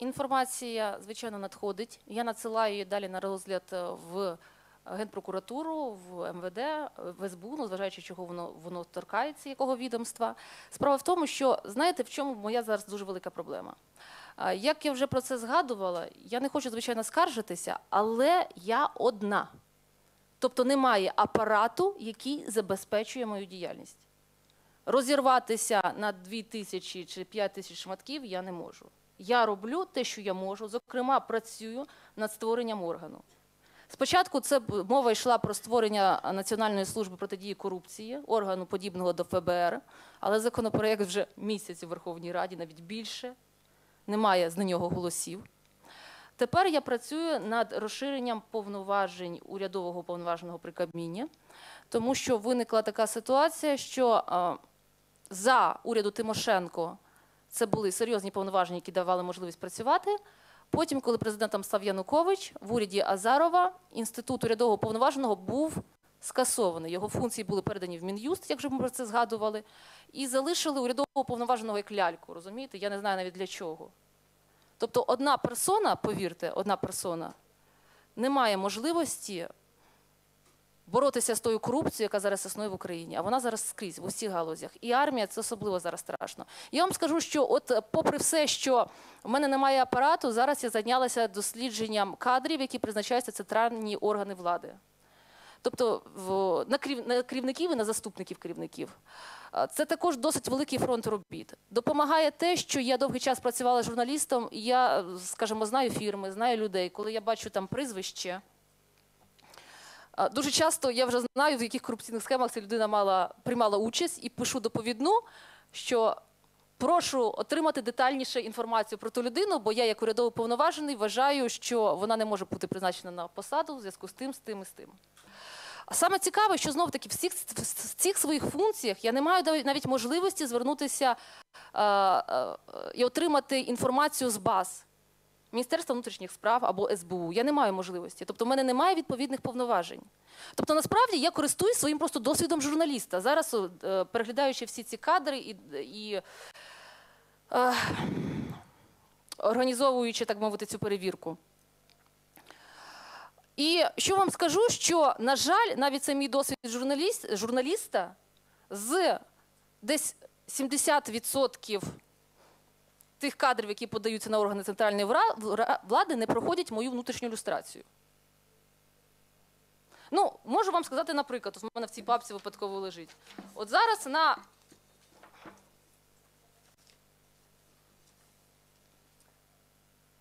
Інформація, звичайно, надходить. Я надсилаю її далі на розгляд е, в Генпрокуратуру, в МВД, в СБУ, ну, зважаючи, чого воно, воно торкається, якого відомства. Справа в тому, що знаєте, в чому моя зараз дуже велика проблема. Як я вже про це згадувала, я не хочу, звичайно, скаржитися, але я одна. Тобто немає апарату, який забезпечує мою діяльність. Розірватися на 2 тисячі чи 5 тисяч шматків я не можу. Я роблю те, що я можу. Зокрема, працюю над створенням органу. Спочатку це мова йшла про створення Національної служби протидії корупції, органу подібного до ФБР, але законопроект вже місяць у Верховній Раді, навіть більше. Немає з нього голосів. Тепер я працюю над розширенням повноважень урядового повноваженого при Кабміні, тому що виникла така ситуація, що е, за уряду Тимошенко це були серйозні повноваження, які давали можливість працювати. Потім, коли президентом став Янукович, в уряді Азарова інститут урядового повноваженого був скасований. Його функції були передані в Мін'юст, як вже ми про це згадували, і залишили урядового повноваженого як ляльку. Розумієте? Я не знаю навіть для чого. Тобто, одна персона, повірте, одна персона не має можливості боротися з тою корупцією, яка зараз існує в Україні. А вона зараз скрізь в усіх галузях. І армія це особливо зараз страшно. Я вам скажу, що, от, попри все, що в мене немає апарату, зараз я зайнялася дослідженням кадрів, які призначаються центральні органи влади. Тобто на, керів, на керівників і на заступників керівників. Це також досить великий фронт робіт. Допомагає те, що я довгий час працювала журналістом, і я, скажімо, знаю фірми, знаю людей. Коли я бачу там прізвище, а, Дуже часто я вже знаю, в яких корупційних схемах ця людина мала, приймала участь, і пишу доповідну, що прошу отримати детальніше інформацію про ту людину, бо я, як урядово повноважений, вважаю, що вона не може бути призначена на посаду в зв'язку з тим, з тим і з тим. А саме цікаве, що знов таки в цих, в цих своїх функціях я не маю навіть можливості звернутися е, е, і отримати інформацію з баз. Міністерства внутрішніх справ або СБУ. Я не маю можливості. Тобто, в мене немає відповідних повноважень. Тобто, насправді я користуюсь своїм просто досвідом журналіста. Зараз, е, переглядаючи всі ці кадри і, і е, організовуючи, так мовити, цю перевірку. І що вам скажу, що, на жаль, навіть це мій досвід журналіст, журналіста з десь 70% тих кадрів, які подаються на органи центральної влади, не проходять мою внутрішню люстрацію. Ну, можу вам сказати, наприклад, в мене в цій папці випадково лежить. От зараз на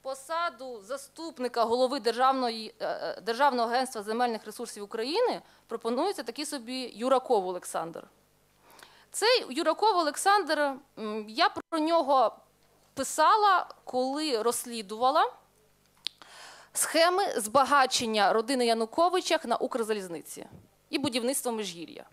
посаду заступника голови е, е, Державного агентства земельних ресурсів України пропонується такий собі Юраков Олександр. Цей Юраков Олександр, я про нього писала, коли розслідувала схеми збагачення родини Януковичах на Укрзалізниці і будівництво Межгір'я.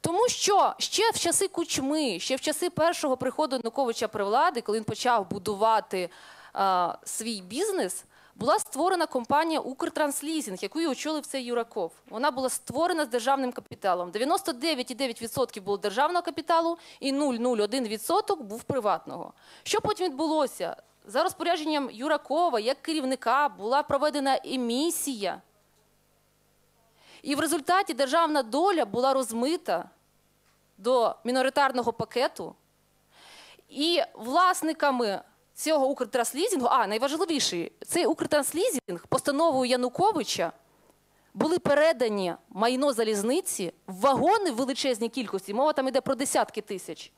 Тому що ще в часи Кучми, ще в часи першого приходу Януковича при влади, коли він почав будувати а, свій бізнес, була створена компанія Укртранслізінг, яку і очолив цей Юраков. Вона була створена з державним капіталом. 99,9% було державного капіталу і 0,01% був приватного. Що потім відбулося? За розпорядженням Юракова, як керівника, була проведена емісія. І в результаті державна доля була розмита до міноритарного пакету. І власниками цього Укртранслізінгу, а найважливіше, цей Укртранслізінг постановою Януковича були передані майно залізниці в вагони в величезній кількості. Мова там йде про десятки тисяч.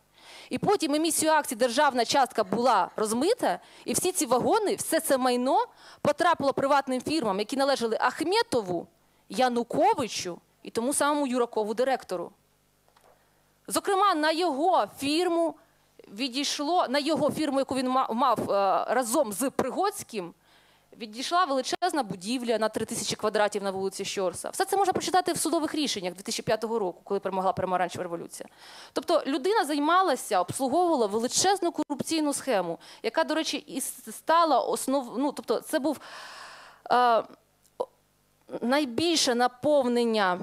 І потім емісію акцій державна частка була розмита, і всі ці вагони, все це майно потрапило приватним фірмам, які належали Ахметову, Януковичу і тому самому Юракову директору. Зокрема, на його фірму відійшло, на його фірму, яку він ма- мав е, разом з Пригоцьким, відійшла величезна будівля на 3 тисячі квадратів на вулиці Щорса. Все це можна прочитати в судових рішеннях 2005 року, коли перемогла помаранчева революція. Тобто людина займалася, обслуговувала величезну корупційну схему, яка, до речі, і стала основ... ну, тобто це був е, найбільше наповнення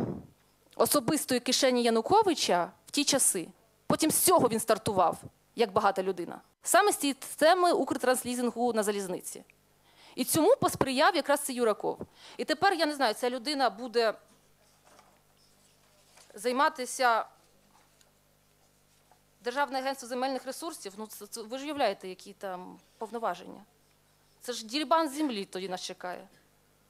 особистої кишені Януковича в ті часи. Потім з цього він стартував. Як багата людина, саме з цієї системи Укртранслізингу на залізниці. І цьому посприяв якраз цей Юраков. І тепер я не знаю, ця людина буде займатися Державне агентство земельних ресурсів. Ну, це, це, ви ж уявляєте, які там повноваження. Це ж дірбан землі тоді нас чекає.